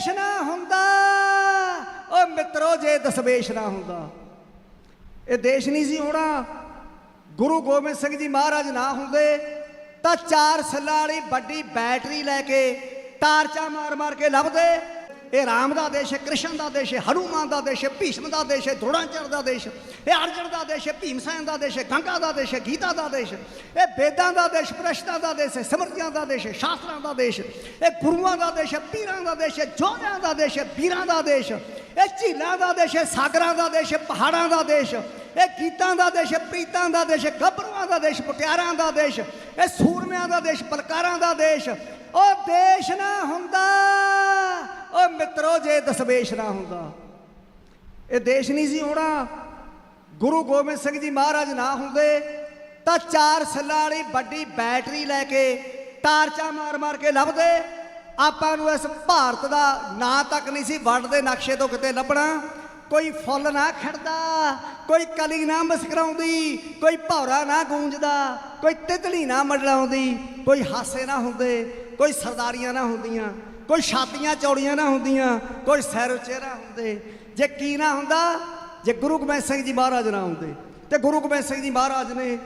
ਦੇਸ਼ ਨਾ ਹੁੰਦਾ। ਓ ਮਿੱਤਰੋ, ਜੇ ਦਸਵੇਸ਼ ਨਾ ਹੁੰਦਾ। ਇਹ ਦੇਸ਼ ਨਹੀਂ ਸੀ ਹੋਣਾ। ਗੁਰੂ ਗੋਬਿੰਦ ਸਿੰਘ ਜੀ ਮਹਾਰਾਜ ਨਾ ਹੁੰਦੇ, ਤਾਂ ਚਾਰ ਸੱਲਾਂ ਵਾਲੀ ਵੱਡੀ ਬੈਟਰੀ ਲੈ ਕੇ ਟਾਰਚਾ ਮਾਰ ਮਾਰ ਕੇ ਲੱਭਦੇ। ਇਹ ਰਾਮ ਦਾ ਦੇਸ਼ ਹੈ ਕ੍ਰਿਸ਼ਨ ਦਾ ਦੇਸ਼ ਹੈ ਹਨੂਮਾਨ ਦਾ ਦੇਸ਼ ਹੈ ਭੀਸ਼ਮ ਦਾ ਦੇਸ਼ ਹੈ ਦ੍ਰੋਣਾਚਰ ਦਾ ਦੇਸ਼ ਇਹ ਅਰਜਨ ਦਾ ਦੇਸ਼ ਹੈ ਭੀਮਸੈਨ ਦਾ ਦੇਸ਼ ਹੈ ਗੰਗਾ ਦਾ ਦੇਸ਼ ਹੈ ਗੀਤਾ ਦਾ ਦੇਸ਼ ਇਹ ਵੇਦਾਂ ਦਾ ਦੇਸ਼ ਪ੍ਰਸ਼ਤਾਂ ਦਾ ਦੇਸ਼ ਹੈ ਸਮਰਤੀਆਂ ਦਾ ਦੇਸ਼ ਹੈ ਸ਼ਾਸਤਰਾਂ ਦਾ ਦੇਸ਼ ਇਹ ਗੁਰੂਆਂ ਦਾ ਦੇਸ਼ ਹੈ ਪੀਰਾਂ ਦਾ ਦੇਸ਼ ਹੈ ਜੋਧਿਆਂ ਦਾ ਦੇਸ਼ ਹੈ ਵੀਰਾਂ ਦਾ ਦੇਸ਼ ਇਹ ਝੀਲਾਂ ਦਾ ਦੇਸ਼ ਹੈ ਸਾਗਰਾਂ ਦਾ ਦੇਸ਼ ਹੈ ਪਹਾੜਾਂ ਦਾ ਦੇਸ਼ ਇਹ ਗੀਤਾਂ ਦਾ ਦੇਸ਼ ਹੈ ਪ੍ਰੀਤਾਂ ਦਾ ਦੇਸ਼ ਹੈ ਗੱਭਰੂਆਂ ਦਾ ਦੇਸ਼ ਪਟਿਆਰਾਂ ਦਾ ਦੇਸ਼ ਇਹ ਸੂਰਮਿਆਂ ਦਾ ਦੇਸ਼ ਪਲਕਾਰਾਂ ਦਾ ਦੇਸ਼ ਉਹ ਦੇਸ਼ ਨਾ ਹੁੰਦਾ ਉਹ ਜੇ ਦਸਵੇਸ਼ ਨਾ ਹੁੰਦਾ। ਇਹ ਦੇਸ਼ ਨਹੀਂ ਸੀ ਹੋਣਾ। ਗੁਰੂ ਗੋਬਿੰਦ ਸਿੰਘ ਜੀ ਮਹਾਰਾਜ ਨਾ ਹੁੰਦੇ, ਤਾਂ ਚਾਰ ਸੱਲਾਂ ਵਾਲੀ ਵੱਡੀ ਬੈਟਰੀ ਲੈ ਕੇ ਟਾਰਚਾ ਮਾਰ ਮਾਰ ਕੇ ਲੱਭਦੇ। ਆਪਾਂ ਨੂੰ ਇਸ ਭਾਰਤ ਦਾ ਨਾਂ ਤੱਕ ਨਹੀਂ ਸੀ ਵਰਲਡ ਦੇ ਨਕਸ਼ੇ ਤੋਂ ਕਿਤੇ ਲੱਭਣਾ। ਕੋਈ ਫੁੱਲ ਨਾ ਖਿੜਦਾ, ਕੋਈ ਕਲੀ ਨਾ ਮਸਕਰਾਉਂਦੀ, ਕੋਈ ਭੌਰਾ ਨਾ ਗੂੰਜਦਾ, ਕੋਈ ਤਿਤਲੀ ਨਾ ਮੰਡਲਾਉਂਦੀ, ਕੋਈ ਹਾਸੇ ਨਾ ਹੁੰਦੇ, ਕੋਈ ਸਰਦਾਰੀਆਂ ਨਾ ਹੁੰਦੀਆਂ। ਕੋਈ ਛਾਤੀਆਂ ਚੌੜੀਆਂ ਨਾ ਹੁੰਦੀਆਂ, ਕੋਈ ਸਿਰ ਚਿਹਰਾ ਹੁੰਦੇ। ਜੇ ਕੀ ਨਾ ਹੁੰਦਾ, ਜੇ ਗੁਰੂ ਗੋਬਿੰਦ ਸਿੰਘ ਜੀ ਮਹਾਰਾਜ ਨਾ ਹੁੰਦੇ। ਤੇ ਗੁਰੂ ਗੋਬਿੰਦ ਸਿੰਘ ਜੀ ਮਹਾਰਾਜ ਨੇ